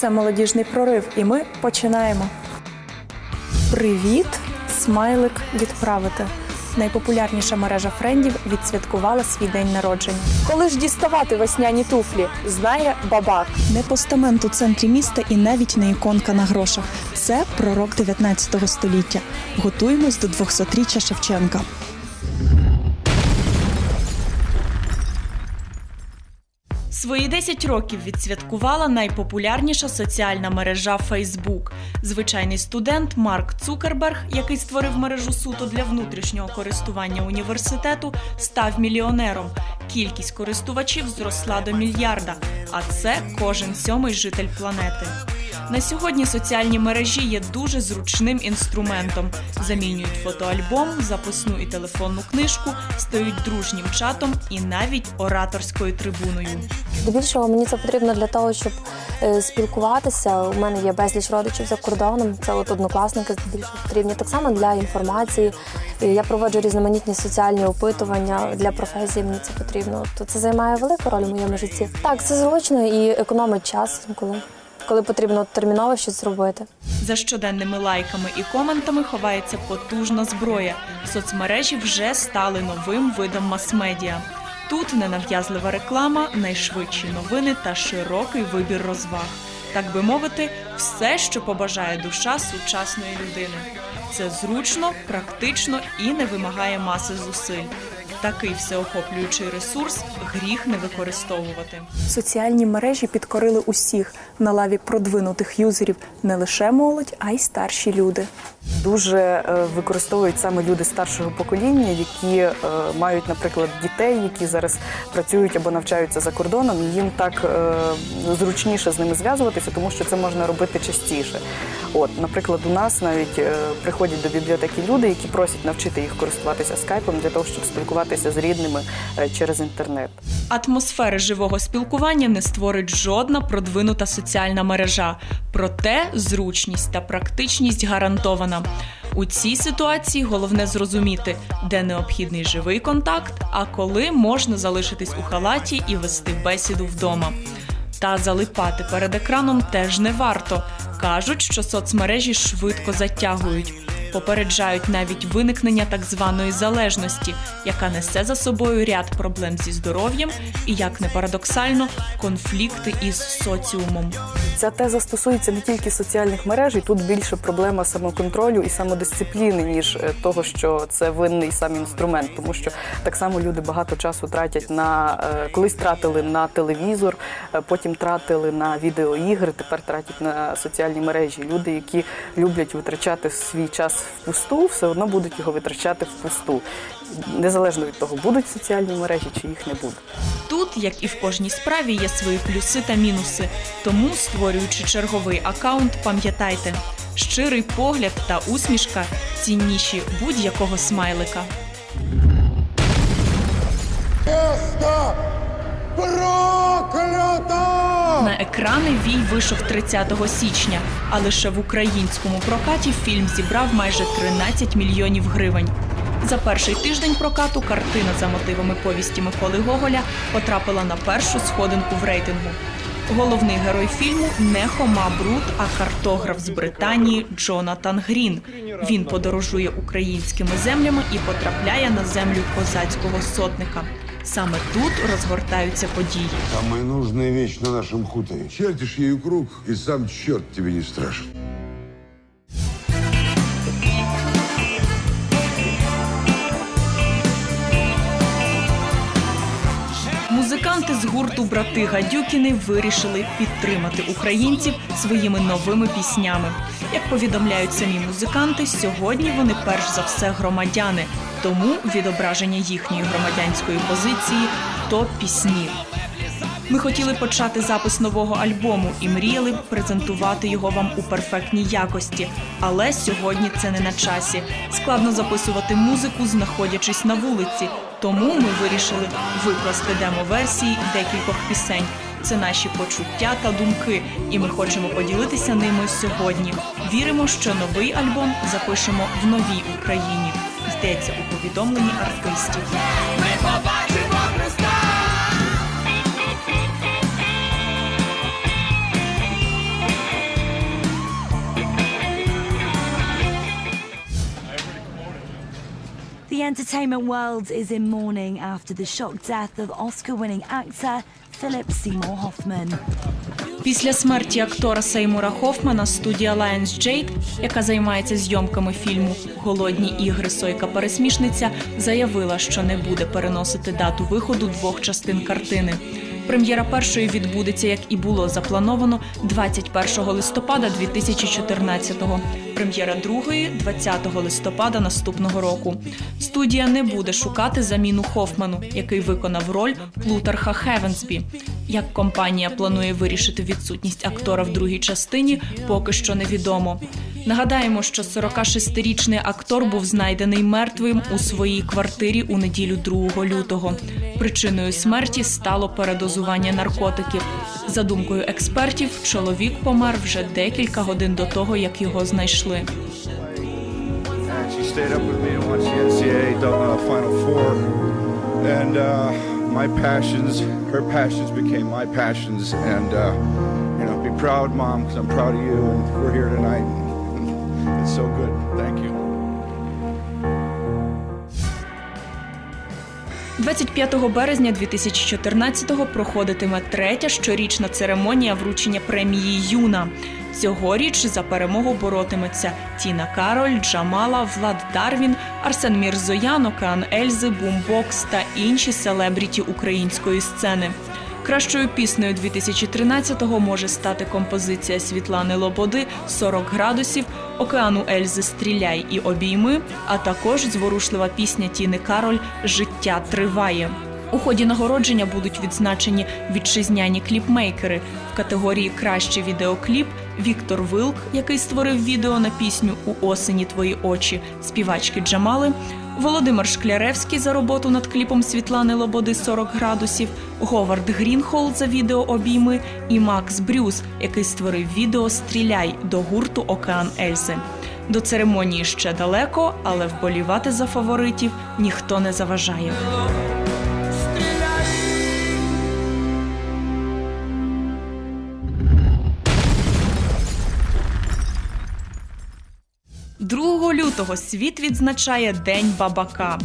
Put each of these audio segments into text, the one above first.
Це молодіжний прорив, і ми починаємо. Привіт! Смайлик відправити. Найпопулярніша мережа френдів відсвяткувала свій день народження. Коли ж діставати весняні туфлі, знає бабак. Не постамент у центрі міста і навіть не іконка на грошах. Це пророк 19 століття. Готуємось до 200-річчя Шевченка. Свої 10 років відсвяткувала найпопулярніша соціальна мережа Facebook. Звичайний студент Марк Цукерберг, який створив мережу суто для внутрішнього користування університету, став мільйонером. Кількість користувачів зросла до мільярда, а це кожен сьомий житель планети. На сьогодні соціальні мережі є дуже зручним інструментом. Замінюють фотоальбом, записну і телефонну книжку, стають дружнім чатом і навіть ораторською трибуною. Здебільшого мені це потрібно для того, щоб е, спілкуватися. У мене є безліч родичів за кордоном. Це от однокласники здебільшого потрібні. Так само для інформації. Я проводжу різноманітні соціальні опитування для професії. Мені це потрібно. То це займає велику роль у моєму житті. Так, це зручно і економить час, коли, коли потрібно терміново щось зробити. За щоденними лайками і коментами ховається потужна зброя. Соцмережі вже стали новим видом мас-медіа. Тут ненав'язлива реклама, найшвидші новини та широкий вибір розваг. Так би мовити, все, що побажає душа сучасної людини. Це зручно, практично і не вимагає маси зусиль. Такий всеохоплюючий ресурс гріх не використовувати. Соціальні мережі підкорили усіх на лаві продвинутих юзерів не лише молодь, а й старші люди. Дуже е, використовують саме люди старшого покоління, які е, мають, наприклад, дітей, які зараз працюють або навчаються за кордоном. Їм так е, зручніше з ними зв'язуватися, тому що це можна робити частіше. От, наприклад, у нас навіть приходять до бібліотеки люди, які просять навчити їх користуватися скайпом для того, щоб спілкуватися з рідними через інтернет. Атмосфери живого спілкування не створить жодна продвинута соціальна мережа. Проте зручність та практичність гарантована. У цій ситуації головне зрозуміти, де необхідний живий контакт, а коли можна залишитись у халаті і вести бесіду вдома. Та залипати перед екраном теж не варто. Кажуть, що соцмережі швидко затягують. Попереджають навіть виникнення так званої залежності, яка несе за собою ряд проблем зі здоров'ям і, як не парадоксально, конфлікти із соціумом. Ця теза стосується не тільки соціальних мереж, і тут більше проблема самоконтролю і самодисципліни, ніж е, того, що це винний сам інструмент, тому що так само люди багато часу тратять на е, колись тратили на телевізор, е, потім тратили на відеоігри, тепер тратять на соціальні мережі. Люди, які люблять витрачати свій час впусту, все одно будуть його витрачати впусту, незалежно від того, будуть соціальні мережі чи їх не буде. Тут, як і в кожній справі, є свої плюси та мінуси. Тому, створюючи черговий акаунт, пам'ятайте, щирий погляд та усмішка цінніші будь-якого смайлика. Место проклято! На екрани Вій вийшов 30 січня, а лише в українському прокаті фільм зібрав майже 13 мільйонів гривень. За перший тиждень прокату картина за мотивами повісті Миколи Гоголя потрапила на першу сходинку в рейтингу. Головний герой фільму не Хома Брут, а картограф з Британії Джонатан Грін. Він подорожує українськими землями і потрапляє на землю козацького сотника. Саме тут розгортаються події. Самая нужная вещь на нашем хуторе. Чертишь ею круг, и сам черт тебе не страшен. Музиканти з гурту Брати Гадюкіни вирішили підтримати українців своїми новими піснями. Як повідомляють самі музиканти, сьогодні вони перш за все громадяни, тому відображення їхньої громадянської позиції то пісні. Ми хотіли почати запис нового альбому і мріяли б презентувати його вам у перфектній якості. Але сьогодні це не на часі. Складно записувати музику, знаходячись на вулиці. Тому ми вирішили викласти демо-версії декількох пісень. Це наші почуття та думки, і ми хочемо поділитися ними сьогодні. Віримо, що новий альбом запишемо в новій Україні. у повідомленні артистів. Ми побачимо Христа! The entertainment world is in mourning after the shock death of Oscar winning actor Philip Seymour Hoffman. Після смерті актора Сеймура Хофмана студія Lionsgate, яка займається зйомками фільму Голодні ігри Сойка Пересмішниця, заявила, що не буде переносити дату виходу двох частин картини. Прем'єра першої відбудеться, як і було заплановано, 21 листопада 2014-го. Прем'єра другої 20 листопада наступного року. Студія не буде шукати заміну Хофману, який виконав роль Плутарха Хевенсбі. Як компанія планує вирішити відсутність актора в другій частині, поки що невідомо. Нагадаємо, що 46-річний актор був знайдений мертвим у своїй квартирі у неділю 2 лютого. Причиною смерті стало передозування наркотиків. За думкою експертів, чоловік помер вже декілька годин до того, як його знайшли. And uh, my passions, her passions became my passions. And, uh, you know, be proud, Mom, because I'm proud of you. And we're here tonight. It's so good. Thank you. 25 березня 2014-го проходитиме третя щорічна церемонія вручення премії Юна. Цьогоріч за перемогу боротиметься Тіна Кароль, Джамала, Влад Дарвін, Арсен Мірзоян, Океан Ельзи, Бумбокс та інші селебріті української сцени. Кращою піснею 2013-го може стати композиція Світлани Лободи «40 градусів, Океану Ельзи Стріляй і обійми, а також зворушлива пісня Тіни Кароль Життя триває. У ході нагородження будуть відзначені вітчизняні кліпмейкери в категорії Кращий відеокліп Віктор Вилк, який створив відео на пісню У осені твої очі співачки Джамали. Володимир Шкляревський за роботу над кліпом Світлани Лободи 40 градусів, Говард Грінхолд за відео обійми і Макс Брюс, який створив відео Стріляй до гурту Океан Ельзи. До церемонії ще далеко, але вболівати за фаворитів ніхто не заважає. Лютого світ відзначає День бабака.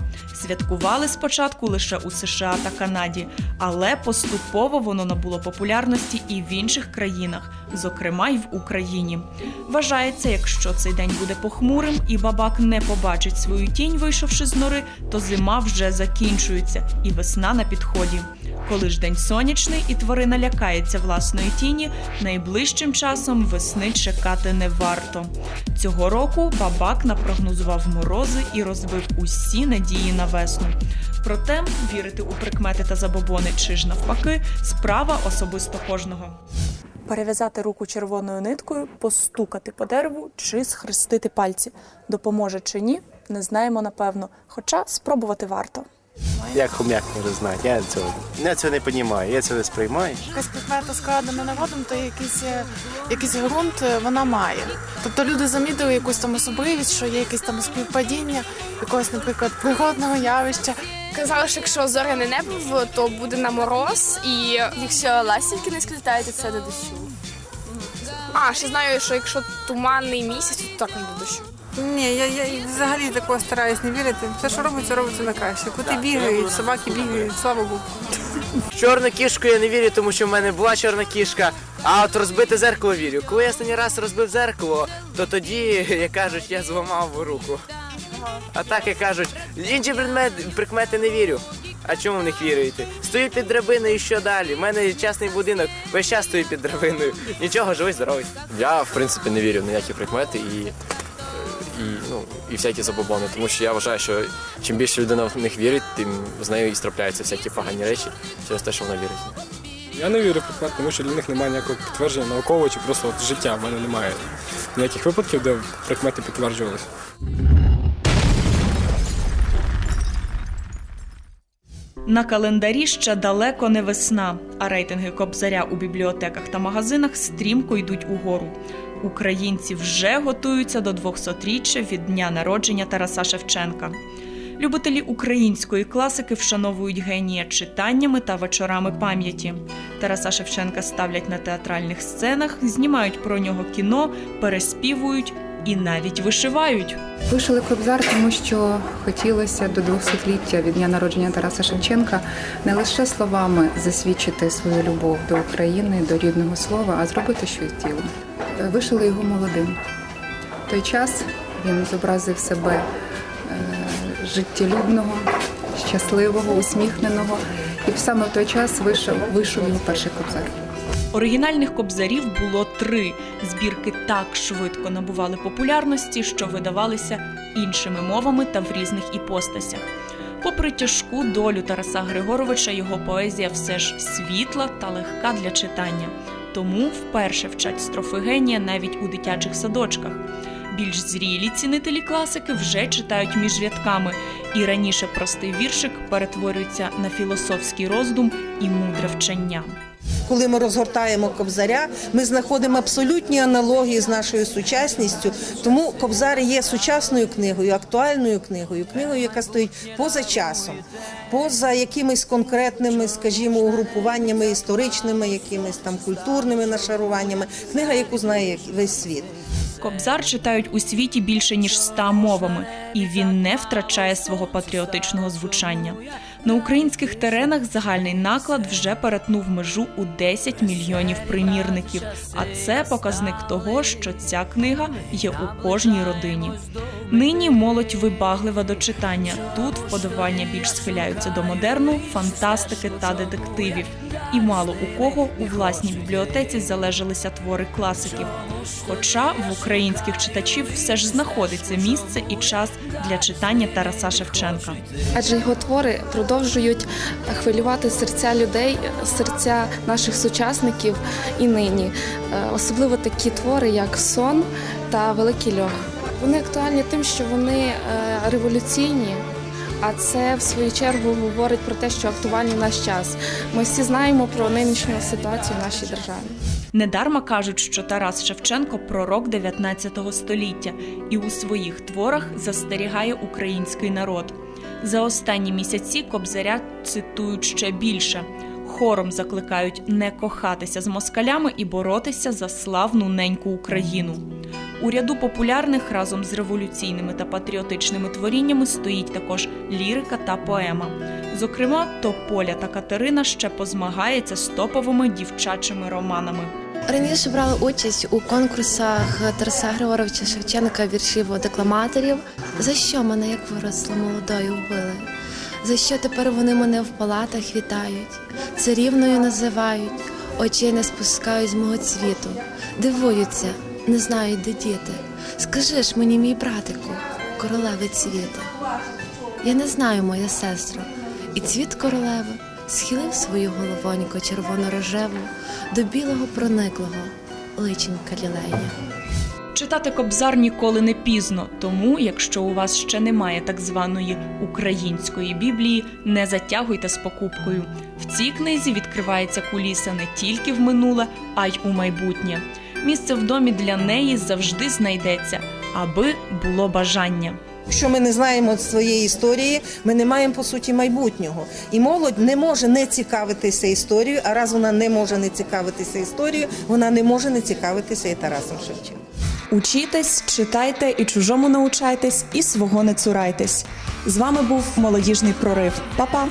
Святкували спочатку лише у США та Канаді, але поступово воно набуло популярності і в інших країнах, зокрема й в Україні. Вважається, якщо цей день буде похмурим і бабак не побачить свою тінь, вийшовши з нори, то зима вже закінчується і весна на підході. Коли ж день сонячний і тварина лякається власної тіні, найближчим часом весни чекати не варто. Цього року бабак напрогнозував морози і розбив усі надії на весну. Проте вірити у прикмети та забобони чи ж навпаки справа особисто кожного. Перев'язати руку червоною ниткою, постукати по дереву чи схрестити пальці. Допоможе чи ні, не знаємо напевно. Хоча спробувати варто. Як хом'як може знати? Я цього, я цього не розумію, я цього не сприймаю. якась прикмета складена народом, то якийсь, якийсь ґрунт е, вона має. Тобто люди замітили якусь там особливість, що є якесь там співпадіння, якогось, наприклад, природного явища. Казали, що якщо зоряне небо, то буде на мороз, і якщо ластівки не склітають, то це до дощу. А, ще знаю, що якщо туманний місяць, то також до дощу. Ні, я, я взагалі такого стараюсь не вірити. Все, що робиться, робиться на краще. Коти бігають, собаки бігають, слава Богу. В чорну кішку я не вірю, тому що в мене була чорна кішка. А от розбите зеркало вірю. Коли я останній раз розбив зеркало, то тоді, як кажуть, я зламав руку. А так, як кажуть, інші предмети, прикмети не вірю. А чому в них віруєте? Стою під драбиною і що далі? У мене частний будинок, весь час стою під драбиною. Нічого, живий, здоровий. Я в принципі не вірю в ніякі прикмети і, ну, і всякі забобони, тому що я вважаю, що чим більше людина в них вірить, тим з нею і трапляються всякі погані речі через те, що вона вірить. Я не вірю в тому що для них немає ніякого підтвердження наукового чи просто от життя. В мене немає ніяких випадків, де прикмети підтверджувалися. На календарі ще далеко не весна, а рейтинги кобзаря у бібліотеках та магазинах стрімко йдуть угору. Українці вже готуються до 200-річчя від дня народження Тараса Шевченка. Любителі української класики вшановують генія читаннями та вечорами пам'яті. Тараса Шевченка ставлять на театральних сценах, знімають про нього кіно, переспівують, і навіть вишивають. Вишили кобзар, тому що хотілося до 200-ліття від дня народження Тараса Шевченка не лише словами засвідчити свою любов до України, до рідного слова, а зробити щось ділом. Вишили його молодим. В той час він зобразив себе е, життєлюбного, щасливого, усміхненого, і саме в той час вийшов, вийшов його перший кобзар. Оригінальних кобзарів було три. Збірки так швидко набували популярності, що видавалися іншими мовами та в різних іпостасях. Попри тяжку долю Тараса Григоровича, його поезія все ж світла та легка для читання. Тому вперше вчать строфи генія навіть у дитячих садочках. Більш зрілі цінителі класики вже читають між рядками, і раніше простий віршик перетворюється на філософський роздум і мудре вчення. Коли ми розгортаємо кобзаря, ми знаходимо абсолютні аналогії з нашою сучасністю. Тому кобзар є сучасною книгою, актуальною книгою, книгою, яка стоїть поза часом, поза якимись конкретними, скажімо, угрупуваннями історичними, якимись там культурними нашаруваннями. Книга, яку знає весь світ. Кобзар читають у світі більше ніж ста мовами, і він не втрачає свого патріотичного звучання. На українських теренах загальний наклад вже перетнув межу у 10 мільйонів примірників. А це показник того, що ця книга є у кожній родині. Нині молодь вибаглива до читання. Тут вподобання більш схиляються до модерну, фантастики та детективів. І мало у кого у власній бібліотеці залежалися твори класиків. Хоча в українських читачів все ж знаходиться місце і час для читання Тараса Шевченка. Адже його твори продовжують хвилювати серця людей, серця наших сучасників і нині. Е, Особливо такі твори, як сон та Великий льох. Вони актуальні тим, що вони е, революційні. А це в свою чергу говорить про те, що актуальний наш час. Ми всі знаємо про нинішню ситуацію в нашій державі. Недарма кажуть, що Тарас Шевченко пророк 19 століття і у своїх творах застерігає український народ. За останні місяці Кобзаря цитують ще більше. Хором закликають не кохатися з москалями і боротися за славну неньку Україну. У ряду популярних разом з революційними та патріотичними творіннями стоїть також лірика та поема. Зокрема, Тополя та Катерина ще позмагається з топовими дівчачими романами. Раніше брала участь у конкурсах Тараса Григоровича Шевченка віршів декламаторів. За що мене, як виросла молодою, вбили? За що тепер вони мене в палатах вітають? Царівною називають, очей не спускають з мого цвіту, дивуються, не знають, де діти. Скажи ж мені, мій братику, королеви цвіти. Я не знаю, моя сестро, і цвіт королеви схилив свою головоньку червоно-рожеву до білого прониклого личенька лілея. Читати кобзар ніколи не пізно, тому, якщо у вас ще немає так званої української біблії, не затягуйте з покупкою. В цій книзі відкривається куліса не тільки в минуле, а й у майбутнє. Місце в домі для неї завжди знайдеться, аби було бажання. Якщо ми не знаємо своєї історії, ми не маємо по суті майбутнього. І молодь не може не цікавитися історією, а раз вона не може не цікавитися історією, вона не може не цікавитися і Тарасом Шевченком. Учітесь, читайте і чужому научайтесь, і свого не цурайтесь. З вами був молодіжний прорив. Па-па!